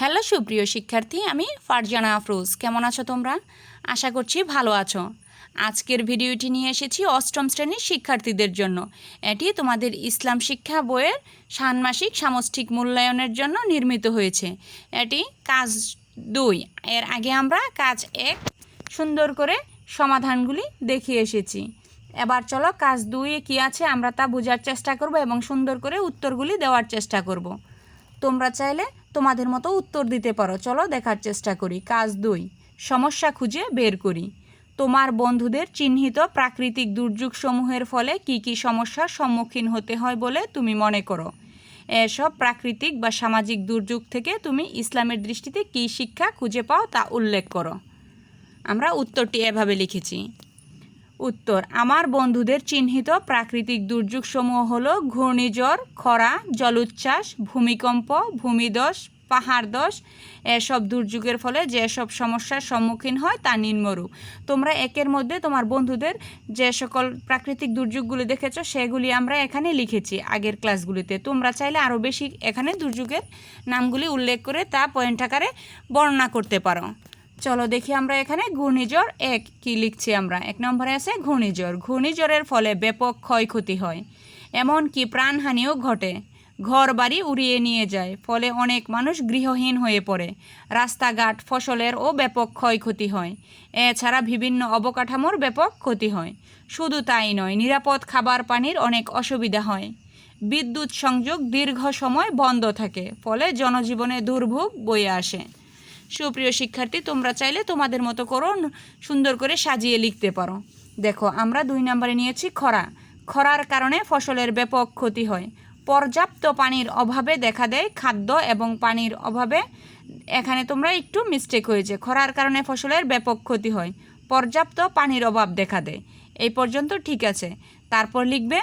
Hello সুপ্রিয় শিক্ষার্থী, আমি ফারজানা আফরোজ। কেমন আছো তোমরা? আশা করছি ভালো আছো। আজকের ভিডিওটি নিয়ে এসেছি অষ্টম শ্রেণির শিক্ষার্থীদের জন্য। এটি তোমাদের ইসলাম শিক্ষা বইয়ের ষান্মাসিক সামষ্টিক মূল্যায়নের জন্য নির্মিত হয়েছে। এটি কাজ দুই। এর আগে আমরা কাজ এক সুন্দর করে সমাধানগুলি দেখিয়ে এসেছি। এবার চলো কাজ দুইয়ে কী আছে আমরা তা বোঝার চেষ্টা করব এবং সুন্দর করে উত্তরগুলি দেওয়ার চেষ্টা করব। তোমরা চাইলে তোমাদের মতো উত্তর দিতে পারো। চলো দেখার চেষ্টা করি। কাজ দুই। সমস্যা খুঁজে বের করি। তোমার বন্ধুদের চিহ্নিত প্রাকৃতিক দুর্যোগসমূহের ফলে কি কি সমস্যার সম্মুখীন হতে হয় বলে তুমি মনে করো? এসব প্রাকৃতিক বা সামাজিক দুর্যোগ থেকে তুমি ইসলামের দৃষ্টিতে কী শিক্ষা খুঁজে পাও তা উল্লেখ করো। আমরা উত্তরটি এভাবে লিখেছি। উত্তর, আমার বন্ধুদের চিহ্নিত প্রাকৃতিক দুর্যোগসমূহ হল ঘূর্ণিঝড়, খরা, জলোচ্ছ্বাস, ভূমিকম্প, ভূমিদশ, পাহাড়দশ। এসব দুর্যোগের ফলে যেসব সমস্যার সম্মুখীন হয় তা নিম্নরূপ। তোমরা একের মধ্যে তোমার বন্ধুদের যে সকল প্রাকৃতিক দুর্যোগগুলি দেখেছ, সেগুলি আমরা এখানে লিখেছি আগের ক্লাসগুলিতে। তোমরা চাইলে আরও বেশি এখানে দুর্যোগের নামগুলি উল্লেখ করে তা পয়েন্ট আকারে বর্ণনা করতে পারো। চলো দেখি আমরা এখানে ঘূর্ণিঝড় এক কি লিখছি আমরা? এক নম্বরে আছে ঘূর্ণিঝড়। ঘূর্ণিঝড়ের ফলে ব্যাপক ক্ষয়ক্ষতি হয়। এমন কি প্রাণহানিও ঘটে। ঘর বাড়ি উড়িয়ে নিয়ে যায়, ফলে অনেক মানুষ গৃহহীন হয়ে পড়ে। রাস্তাঘাট, ফসলের ও ব্যাপক ক্ষয়ক্ষতি হয়। এছাড়া বিভিন্ন অবকাঠামোর ব্যাপক ক্ষতি হয়। শুধু তাই নয়, নিরাপদ খাবার পানির অনেক অসুবিধা হয়। বিদ্যুৎ সংযোগ দীর্ঘ সময় বন্ধ থাকে, ফলে জনজীবনে দুর্ভোগ বয়ে আসে। সুপ্রিয় শিক্ষার্থী, তোমরা চাইলে তোমাদের মতো করো সুন্দর করে সাজিয়ে লিখতে পারো। দেখো, আমরা দুই নম্বরে নিয়েছি খরা। খরার কারণে ফসলের ব্যাপক ক্ষতি হয়। পর্যাপ্ত পানির অভাবে দেখা দেয় খাদ্য এবং পানির অভাবে। এখানে তোমরা একটু মিস্টেক হয়েছে। খরার কারণে ফসলের ব্যাপক ক্ষতি হয়। পর্যাপ্ত পানির অভাব দেখা দেয়। এই পর্যন্ত ঠিক আছে। তারপর লিখবে,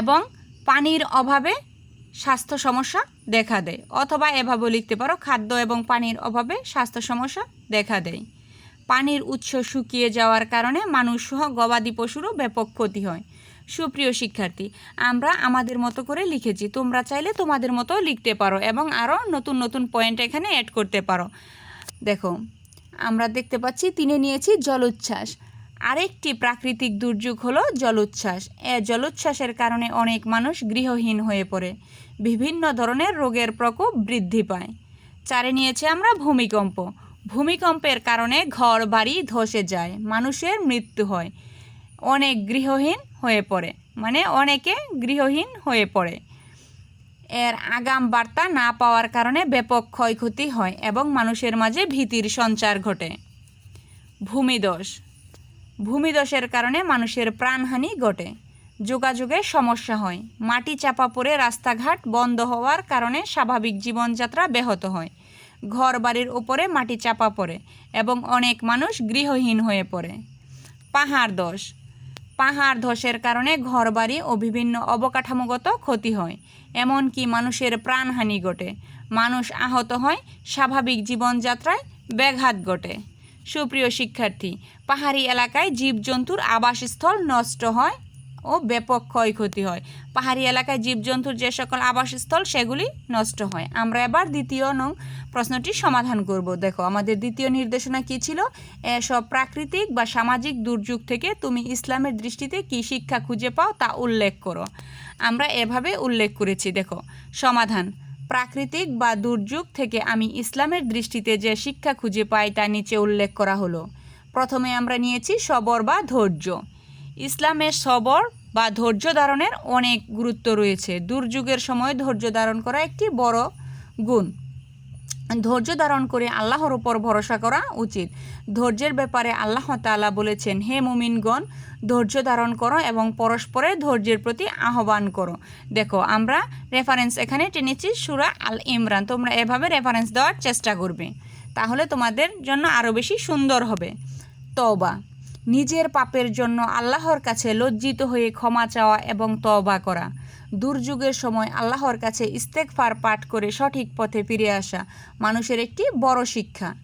এবং পানির অভাবে স্বাস্থ্য সমস্যা দেখা দেয়। অথবা এভাবে লিখতে পারো, খাদ্য এবং পানির অভাবে স্বাস্থ্য সমস্যা দেখা দেয়। পানির উৎস শুকিয়ে যাওয়ার কারণে মানুষ সহ গবাদি পশুরও ব্যাপক ক্ষতি হয়। সুপ্রিয় শিক্ষার্থী, আমরা আমাদের মতো করে লিখেছি। তোমরা চাইলে তোমাদের মতো লিখতে পারো এবং আরও নতুন নতুন পয়েন্ট এখানে অ্যাড করতে পারো। দেখো, আমরা দেখতে পাচ্ছি তিনে নিয়েছি জলোচ্ছ্বাস। আরেকটি প্রাকৃতিক দুর্যোগ হলো জলোচ্ছ্বাস। এ জলোচ্ছ্বাসের কারণে অনেক মানুষ গৃহহীন হয়ে পড়ে। বিভিন্ন ধরনের রোগের প্রকোপ বৃদ্ধি পায়। চারে নিয়েছে আমরা ভূমিকম্প। ভূমিকম্পের কারণে ঘর, বাড়ি ধসে যায়, মানুষের মৃত্যু হয়। অনেক গৃহহীন হয়ে পড়ে মানে অনেকে গৃহহীন হয়ে পড়ে। এর আগাম বার্তা না পাওয়ার কারণে ব্যাপক ক্ষয়ক্ষতি হয় এবং মানুষের মাঝে ভীতির সঞ্চার ঘটে। ভূমিদশ ভূমিদশের কারণে মানুষের প্রাণহানি ঘটে। যোগাযোগের সমস্যা হয়। মাটি চাপা পড়ে রাস্তাঘাট বন্ধ হওয়ার কারণে স্বাভাবিক জীবনযাত্রা ব্যাহত হয়। ঘর বাড়ির উপরে মাটি চাপা পড়ে এবং অনেক মানুষ গৃহহীন হয়ে পড়ে। পাহাড় দশ পাহাড় ধসের কারণে ঘরবাড়ি ও বিভিন্ন অবকাঠামোগত ক্ষতি হয়, এমনকি মানুষের প্রাণহানি ঘটে। মানুষ আহত হয়, স্বাভাবিক জীবনযাত্রায় ব্যাঘাত ঘটে। সুপ্রিয় শিক্ষার্থী, পাহাড়ি এলাকায় জীবজন্তুর আবাসস্থল নষ্ট হয় ও ব্যাপক ক্ষয়ক্ষতি হয়। পাহাড়ি এলাকায় জীবজন্তুর যে সকল আবাসস্থল, সেগুলি নষ্ট হয়। আমরা এবার দ্বিতীয় নং প্রশ্নটি সমাধান করব। দেখো, আমাদের দ্বিতীয় নির্দেশনা কী ছিল? এসব প্রাকৃতিক বা সামাজিক দুর্যোগ থেকে তুমি ইসলামের দৃষ্টিতে কী শিক্ষা খুঁজে পাও তা উল্লেখ করো। আমরা এভাবে উল্লেখ করেছি। দেখো, সমাধান। প্রাকৃতিক বা দুর্যোগ থেকে আমি ইসলামের দৃষ্টিতে যে শিক্ষা খুঁজে পাই তা নিচে উল্লেখ করা হলো। প্রথমে আমরা নিয়েছি সবর বা ধৈর্য। ইসলামের সবর বা ধৈর্য ধারণের অনেক গুরুত্ব রয়েছে। দুর্যোগের সময় ধৈর্য ধারণ করা একটি বড় গুণ। ধৈর্য ধারণ করে আল্লাহর ওপর ভরসা করা উচিত। ধৈর্যের ব্যাপারে আল্লাহ তাআলা বলেছেন, হে মুমিনগণ, ধৈর্য ধারণ করো এবং পরস্পরের ধৈর্যের প্রতি আহ্বান করো। দেখো, আমরা রেফারেন্স এখানে টেনেছি সুরা আল ইমরান তোমরা এভাবে রেফারেন্স দেওয়ার চেষ্টা করবে। তাহলে তোমাদের জন্য আরও বেশি সুন্দর হবে। তওবা। নিজের পাপের জন্য আল্লাহর কাছে লজ্জিত হয়ে ক্ষমা চাওয়া এবং তবা করা। দুর্যোগের সময় আল্লাহর কাছে ইস্তেকফার পাঠ করে সঠিক পথে ফিরে আসা মানুষের একটি বড় শিক্ষা।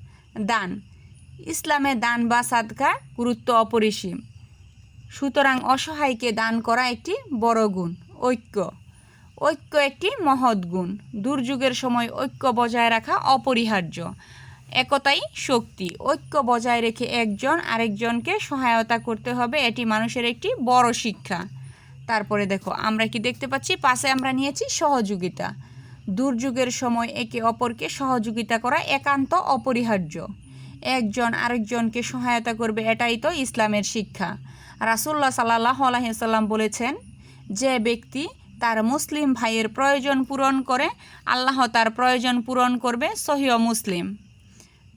দান। ইসলামে দান বা সাদকা গুরুত্ব অপরিসীম। সুতরাং অসহায়কে দান করা একটি বড় গুণ, ঐক্য। ঐক্য একটি মহৎ গুণ। দুর্যোগের সময় ঐক্য বজায় রাখা অপরিহার্য। একতাই শক্তি। ঐক্য বজায় রেখে একজন আরেকজনকে সহায়তা করতে হবে, এটি মানুষের একটি বড় শিক্ষা। তারপরে দেখো, আমরা কি দেখতে পাচ্ছি? পাশে আমরা নিয়েছি সহযোগিতা। দুর্যোগের সময় একে অপরকে সহযোগিতা করা একান্ত অপরিহার্য। একজন আরেকজনকে সহায়তা করবে, এটাই তো ইসলামের শিক্ষা। রাসুল্লাহ সাল্লাহ আলহিসাল্লাম বলেছেন, যে ব্যক্তি তার মুসলিম ভাইয়ের প্রয়োজন পূরণ করে, আল্লাহ তার প্রয়োজন পূরণ করবে সহিহ মুসলিম।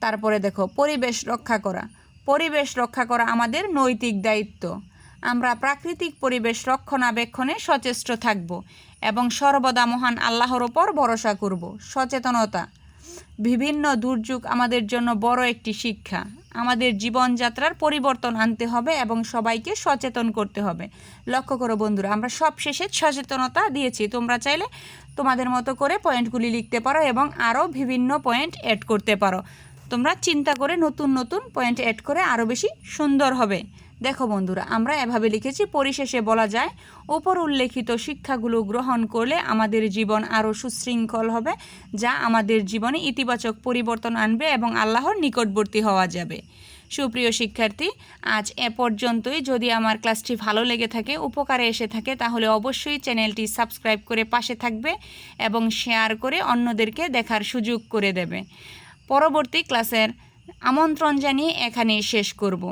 তারপরে দেখো, পরিবেশ রক্ষা করা। পরিবেশ রক্ষা করা আমাদের নৈতিক দায়িত্ব। আমরা প্রাকৃতিক পরিবেশ রক্ষণাবেক্ষণে সচেষ্ট থাকব এবং সর্বদা মহান আল্লাহর ওপর ভরসা করব, সচেতনতা। বিভিন্ন দুর্যোগ আমাদের জন্য বড় একটি শিক্ষা। আমাদের জীবনযাত্রার পরিবর্তন আনতে হবে এবং সবাইকে সচেতন করতে হবে। লক্ষ্য করো বন্ধুরা, আমরা সব শেষে সচেতনতা দিয়েছি। তোমরা চাইলে তোমাদের মতো করে পয়েন্টগুলি লিখতে পারো এবং আরও বিভিন্ন পয়েন্ট অ্যাড করতে পারো। তোমরা চিন্তা করে নতুন নতুন পয়েন্ট অ্যাড করে আরও বেশি সুন্দর হবে। দেখো বন্ধুরা, আমরা এভাবে লিখেছি, পরিশেষে বলা যায় ওপর উল্লেখিত শিক্ষাগুলো গ্রহণ করলে আমাদের জীবন আরও সুশৃঙ্খল হবে, যা আমাদের জীবনে ইতিবাচক পরিবর্তন আনবে এবং আল্লাহর নিকটবর্তী হওয়া যাবে। সুপ্রিয় শিক্ষার্থী, আজ এ পর্যন্তই। যদি আমার ক্লাসটি ভালো লেগে থাকে, উপকারে এসে থাকে, তাহলে অবশ্যই চ্যানেলটি সাবস্ক্রাইব করে পাশে থাকবে এবং শেয়ার করে অন্যদেরকে দেখার সুযোগ করে দেবে। পরবর্তী ক্লাসের আমন্ত্রণ জানিয়ে এখানেই শেষ করব।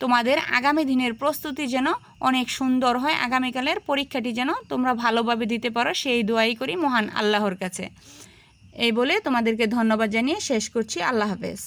তোমাদের আগামী দিনের প্রস্তুতি যেন অনেক সুন্দর হয়, আগামীকালের পরীক্ষাটি যেন তোমরা ভালোভাবে দিতে পারো, সেই দোয়াই করি মহান আল্লাহর কাছে। এই বলে তোমাদেরকে ধন্যবাদ জানিয়ে শেষ করছি। আল্লাহ হাফেজ।